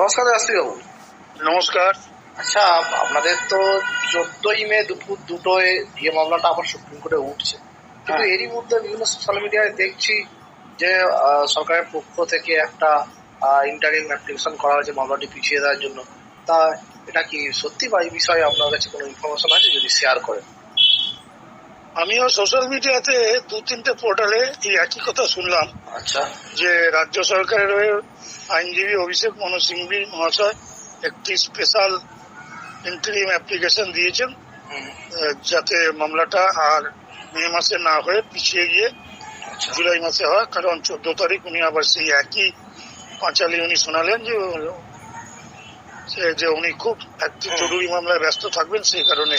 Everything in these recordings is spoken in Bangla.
নমস্কার শাস্ত্রী বাবু। নমস্কার। আচ্ছা আপনাদের তো চোদ্দই মে দুপুর দুটোয় ইয়ে মামলাটা আবার সুপ্রিম কোর্টে উঠছে। কিন্তু হ্যাঁ। এরই মধ্যে বিভিন্ন সোশ্যাল মিডিয়ায় দেখছি যে সরকারের পক্ষ থেকে একটা ইন্টারিম অ্যাপ্লিকেশন করা হয়েছে মামলাটি পিছিয়ে দেওয়ার জন্য। তা এটা কি সত্যি বা এই বিষয়ে আপনার কাছে কোনো ইনফরমেশন আছে যদি শেয়ার করেন? আমিও সোশ্যাল মিডিয়াতে দু তিনটে পোর্টালে এই একই কথা শুনলাম। আচ্ছা। যে রাজ্য সরকারের আইনজীবী অভিষেক মনু সিংভি মহাশয় একটি স্পেশাল ইন্টারিম অ্যাপ্লিকেশন দিয়েছেন যাতে মামলাটা আর মে মাসে না হয়ে পিছিয়ে গিয়ে আচ্ছা। জুলাই মাসে হয়। কারণ চোদ্দ তারিখ উনি আবার সেই একই পাঁচালি উনি শোনালেন যে সে যে উনি খুব একটি জরুরি মামলায় ব্যস্ত থাকবেন সেই কারণে।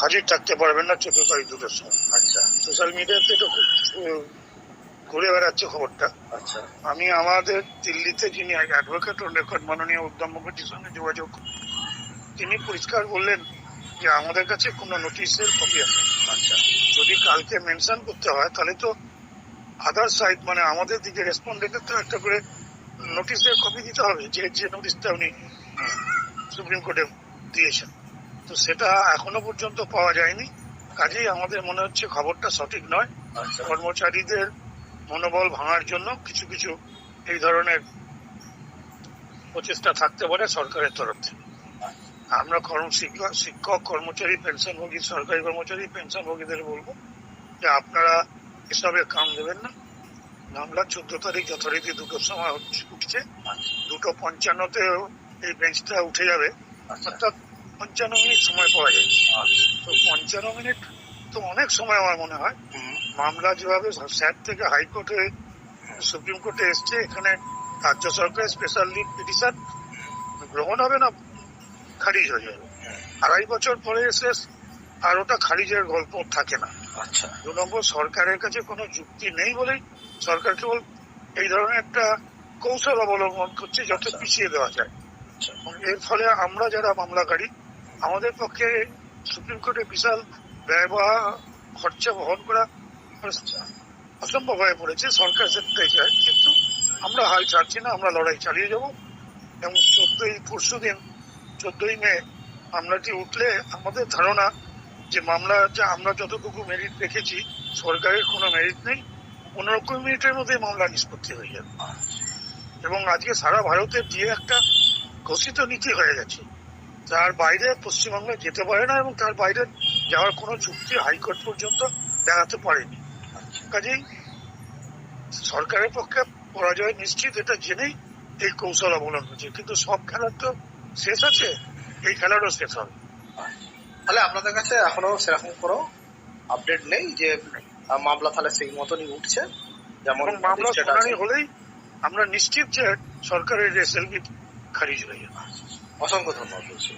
হাজির থাকতে পারবেন না চোদ্দ তারিখ দুটোর সময়। আচ্ছা। সোশ্যাল মিডিয়াতে তো খুব ঘুরে বেড়াচ্ছে খবরটা। আচ্ছা। আমি আমাদের দিল্লিতে যিনি অ্যাডভোকেট অন রেকর্ড মাননীয় উদ্যম মুখার্জির সঙ্গে যোগাযোগ তিনি পরিষ্কার বললেন যে আমাদের কাছে কোনো নোটিশের কপি আছে। আচ্ছা। যদি কালকে মেনশন করতে হয় তাহলে তো আদার সাইড মানে আমাদের দিকে রেসপন্ডেন্টের তো একটা করে নোটিশের কপি দিতে হবে যে যে নোটিশটা উনি সুপ্রিম কোর্টে দিয়েছেন। তো সেটা এখনও পর্যন্ত পাওয়া যায়নি। কাজেই আমাদের মনে হচ্ছে খবরটা সঠিক নয়। আচ্ছা। কর্মচারীদের মনোবল ভাঙার জন্য কিছু কিছু এই ধরনের প্রচেষ্টা থাকতে পারে সরকারের তরফ থেকে। আমরা কর্ম শিক্ষক শিক্ষক কর্মচারী পেনশনভোগী সরকারি কর্মচারী পেনশনভোগীদের বলব যে আপনারা এসবে কাম দেবেন না। মামলা চোদ্দ তারিখ যথারীতি দুটোর সময় হচ্ছে- উঠছে। আচ্ছা। দুটো পঞ্চান্নতে এই বেঞ্চটা উঠে যাবে। আচ্ছা। অর্থাৎ পঞ্চান্ন মিনিট সময় পাওয়া যায়। তো পঞ্চান্ন মিনিট তো অনেক সময় আমার মনে হয়। মামলা যেভাবে স্যার থেকে হাইকোর্টে সুপ্রিম কোর্টে এসছে এখানে রাজ্য সরকারের স্পেশাল লিভ পিটিশন গ্রহণ হবে না খারিজ হয়ে যাবে। আড়াই বছর পরে এসে আর ওটা খারিজের গল্প থাকে না। আচ্ছা। দু নম্বর সরকারের কাছে কোনো যুক্তি নেই বলেই সরকার কেবল এই ধরনের একটা কৌশল অবলম্বন করছে যাতে আচ্ছা। পিছিয়ে দেওয়া যায়। আচ্ছা। এর ফলে আমরা যারা মামলাকারী আমাদের পক্ষে সুপ্রিম কোর্টে বিশাল ব্যয় বা খরচা বহন করা অসম্ভব হয়ে পড়েছে, সরকার সেটাই চায়। কিন্তু আমরা হাল ছাড়ছি না, আমরা লড়াই চালিয়ে যাব। এবং চোদ্দই, পরশু দিন, চোদ্দই মে, মামলাটি উঠলে আমাদের ধারণা যে মামলা যা আমরা যতটুকু মেরিট দেখেছি, সরকারের কোনো মেরিট নেই। পনেরো কুড়ি মিনিটের মধ্যে মামলা নিষ্পত্তি হয়ে যাবে। এবং আজকে সারা ভারতের দিয়ে একটা ঘোষিত নীতি হয়ে গেছে। তার বাইরে পশ্চিমবঙ্গে যেতে পারে না এবং তার বাইরে যাওয়ার কোনো চুক্তি হাইকোর্ট পর্যন্ত দেখাতে পারেনি। কাজেই সরকারের পক্ষে পরাজয় নিশ্চিত এটা জেনেই এই কৌশল অবলম্বন হচ্ছে কিন্তু সব খেলার তো শেষ আছে এই খেলারও শেষ হবে। তাহলে আপনাদের কাছে এখনও সেরকম কোনো আপডেট নেই যে মামলা তাহলে সেই মতনই উঠছে? যেমন মামলা শুনানি হলেই আমরা নিশ্চিত যে সরকারের এসএলবি খারিজ হয়ে যাবে। অসংখ্য ধন্যবাদ বলছি